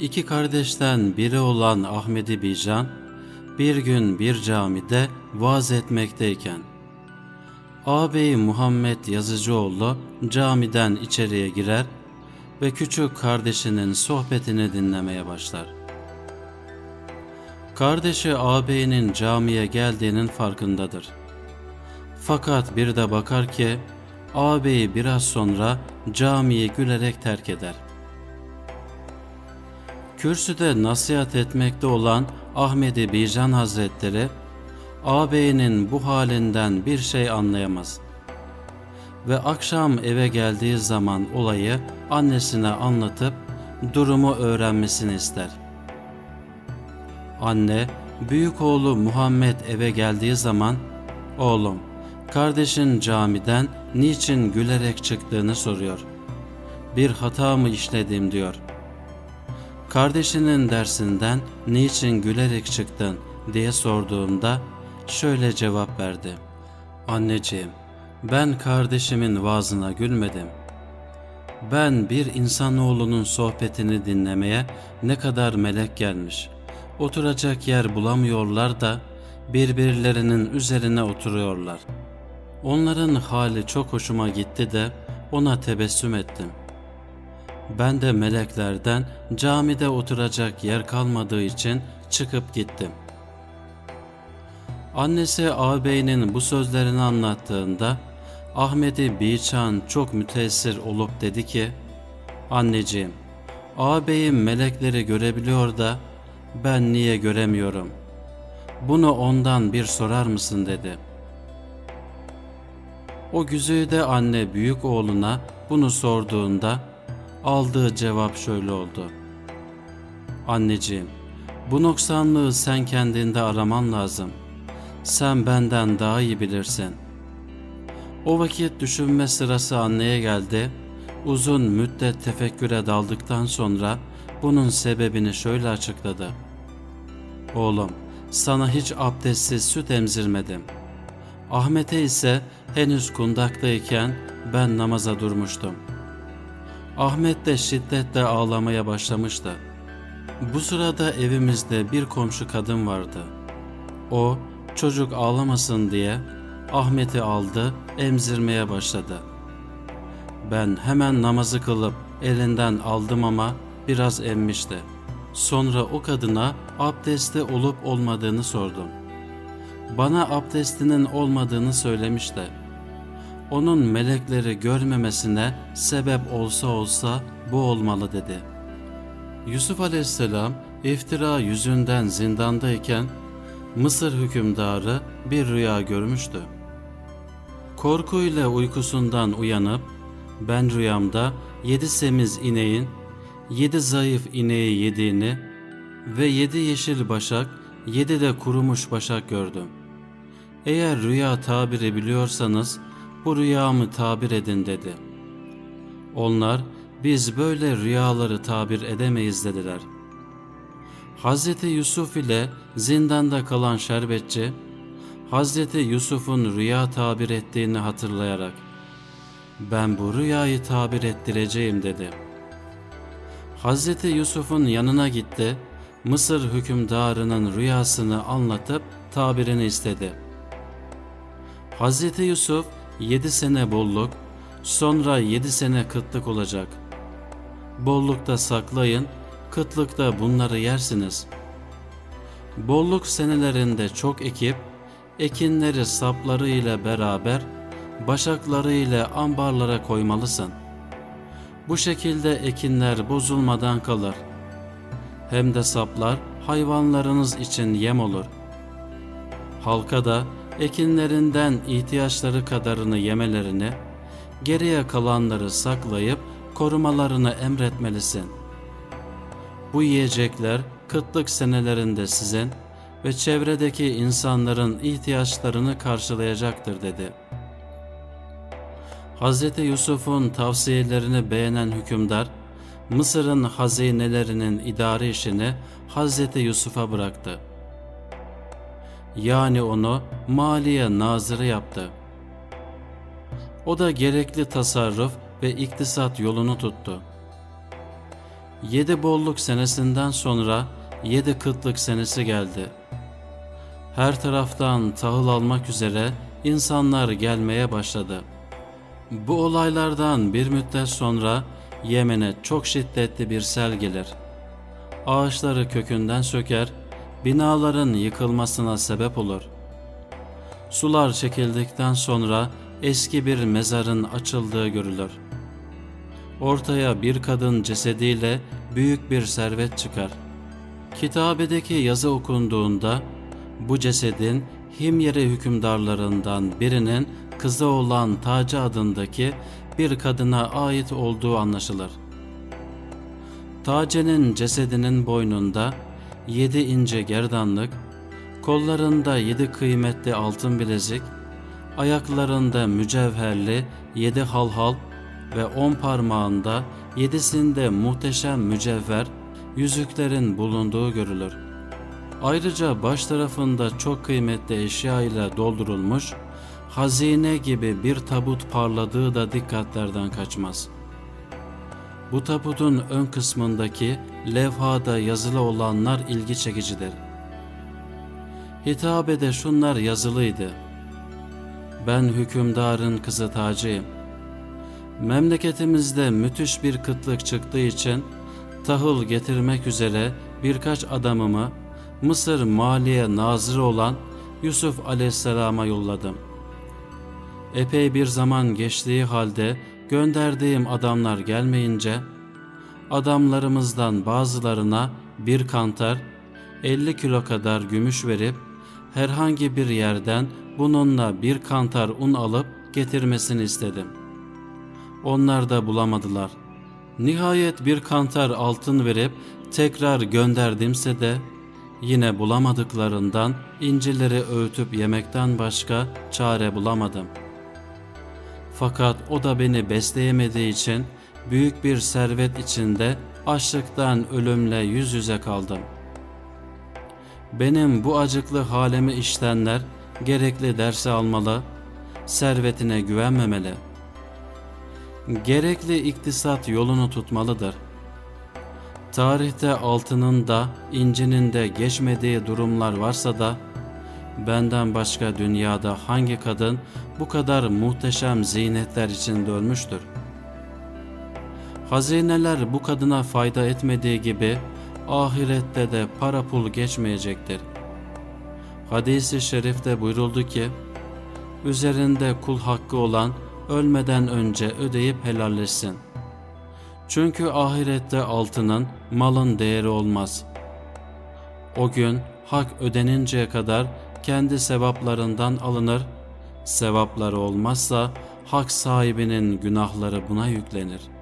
İki kardeşten biri olan Ahmedi Bican, bir gün bir camide vaaz etmekteyken, ağabeyi Muhammed Yazıcıoğlu camiden içeriye girer ve küçük kardeşinin sohbetini dinlemeye başlar. Kardeşi ağabeyinin camiye geldiğinin farkındadır. Fakat bir de bakar ki ağabeyi biraz sonra camiyi gülerek terk eder. Kürsüde nasihat etmekte olan Ahmedi Bican Hazretleri ağabeyinin bu halinden bir şey anlayamaz. Ve akşam eve geldiği zaman olayı annesine anlatıp durumu öğrenmesini ister. Anne, büyük oğlu Muhammed eve geldiği zaman, oğlum, kardeşin camiden niçin gülerek çıktığını soruyor. Bir hata mı işledim diyor. Kardeşinin dersinden niçin gülerek çıktın diye sorduğumda şöyle cevap verdi. Anneciğim, ben kardeşimin vaazına gülmedim. Ben bir insanoğlunun sohbetini dinlemeye ne kadar melek gelmiş. Oturacak yer bulamıyorlar da birbirlerinin üzerine oturuyorlar. Onların hali çok hoşuma gitti de ona tebessüm ettim. Ben de meleklerden camide oturacak yer kalmadığı için çıkıp gittim. Annesi ağabeyinin bu sözlerini anlattığında Ahmet'i Biçan çok müteessir olup dedi ki Anneciğim, ağabeyim melekleri görebiliyor da ben niye göremiyorum? Bunu ondan bir sorar mısın dedi. O güzide anne büyük oğluna bunu sorduğunda aldığı cevap şöyle oldu. Anneciğim, bu noksanlığı sen kendinde araman lazım. Sen benden daha iyi bilirsin. O vakit düşünme sırası anneye geldi. Uzun müddet tefekküre daldıktan sonra bunun sebebini şöyle açıkladı. Oğlum, sana hiç abdestsiz süt emzirmedim. Ahmet'e ise henüz kundaktayken ben namaza durmuştum. Ahmet de şiddetle ağlamaya başlamıştı. Bu sırada evimizde bir komşu kadın vardı. O çocuk ağlamasın diye Ahmet'i aldı, emzirmeye başladı. Ben hemen namazı kılıp elinden aldım ama biraz emmişti. Sonra o kadına abdesti olup olmadığını sordum. Bana abdestinin olmadığını söylemişti. Onun melekleri görmemesine sebep olsa olsa bu olmalı dedi. Yusuf aleyhisselam iftira yüzünden zindandayken Mısır hükümdarı bir rüya görmüştü. Korkuyla uykusundan uyanıp ben rüyamda yedi semiz ineğin yedi zayıf ineği yediğini ve yedi yeşil başak yedi de kurumuş başak gördüm. Eğer rüya tabiri biliyorsanız bu rüyamı tabir edin dedi. Onlar biz böyle rüyaları tabir edemeyiz dediler. Hazreti Yusuf ile zindanda kalan şerbetçi, Hazreti Yusuf'un rüya tabir ettiğini hatırlayarak ben bu rüyayı tabir ettireceğim dedi. Hazreti Yusuf'un yanına gitti, Mısır hükümdarının rüyasını anlatıp tabirini istedi. Hazreti Yusuf yedi sene bolluk, sonra yedi sene kıtlık olacak. Bollukta saklayın, kıtlıkta bunları yersiniz. Bolluk senelerinde çok ekip, ekinleri sapları ile beraber başakları ile ambarlara koymalısın. Bu şekilde ekinler bozulmadan kalır. Hem de saplar hayvanlarınız için yem olur. Halka da ekinlerinden ihtiyaçları kadarını yemelerini, geriye kalanları saklayıp korumalarını emretmelisin. Bu yiyecekler kıtlık senelerinde sizin ve çevredeki insanların ihtiyaçlarını karşılayacaktır dedi. Hz. Yusuf'un tavsiyelerini beğenen hükümdar, Mısır'ın hazinelerinin idare işini Hz. Yusuf'a bıraktı. Yani onu maliye nazırı yaptı. O da gerekli tasarruf ve iktisat yolunu tuttu. Yedi bolluk senesinden sonra yedi kıtlık senesi geldi. Her taraftan tahıl almak üzere insanlar gelmeye başladı. Bu olaylardan bir müddet sonra Yemen'e çok şiddetli bir sel gelir. Ağaçları kökünden söker, binaların yıkılmasına sebep olur. Sular çekildikten sonra eski bir mezarın açıldığı görülür. Ortaya bir kadın cesediyle büyük bir servet çıkar. Kitabedeki yazı okunduğunda bu cesedin Himyeri hükümdarlarından birinin kızı olan Taci adındaki bir kadına ait olduğu anlaşılır. Tace'nin cesedinin boynunda yedi ince gerdanlık, kollarında yedi kıymetli altın bilezik, ayaklarında mücevherli yedi halhal ve on parmağında yedisinde muhteşem mücevher yüzüklerin bulunduğu görülür. Ayrıca baş tarafında çok kıymetli eşya ile doldurulmuş hazine gibi bir tabut parladığı da dikkatlerden kaçmaz. Bu tabutun ön kısmındaki levhada yazılı olanlar ilgi çekicidir. Hitabede şunlar yazılıydı. Ben hükümdarın kızı Taci'yim. Memleketimizde müthiş bir kıtlık çıktığı için tahıl getirmek üzere birkaç adamımı Mısır maliye nazırı olan Yusuf aleyhisselama yolladım. Epey bir zaman geçtiği halde gönderdiğim adamlar gelmeyince adamlarımızdan bazılarına bir kantar 50 kilo kadar gümüş verip herhangi bir yerden bununla bir kantar un alıp getirmesini istedim. Onlar da bulamadılar. Nihayet bir kantar altın verip tekrar gönderdimse de yine bulamadıklarından incileri öğütüp yemekten başka çare bulamadım. Fakat o da beni besleyemediği için büyük bir servet içinde açlıktan ölümle yüz yüze kaldım. Benim bu acıklı halimi iştenler gerekli dersi almalı, servetine güvenmemeli. Gerekli iktisat yolunu tutmalıdır. Tarihte altının da incinin de geçmediği durumlar varsa da benden başka dünyada hangi kadın bu kadar muhteşem zinetler içinde ölmüştür? Hazineler bu kadına fayda etmediği gibi ahirette de para pul geçmeyecektir. Hadis-i şerifte buyuruldu ki, üzerinde kul hakkı olan ölmeden önce ödeyip helalleşsin. Çünkü ahirette altının, malın değeri olmaz. O gün hak ödeninceye kadar kendi sevaplarından alınır, sevapları olmazsa hak sahibinin günahları buna yüklenir.''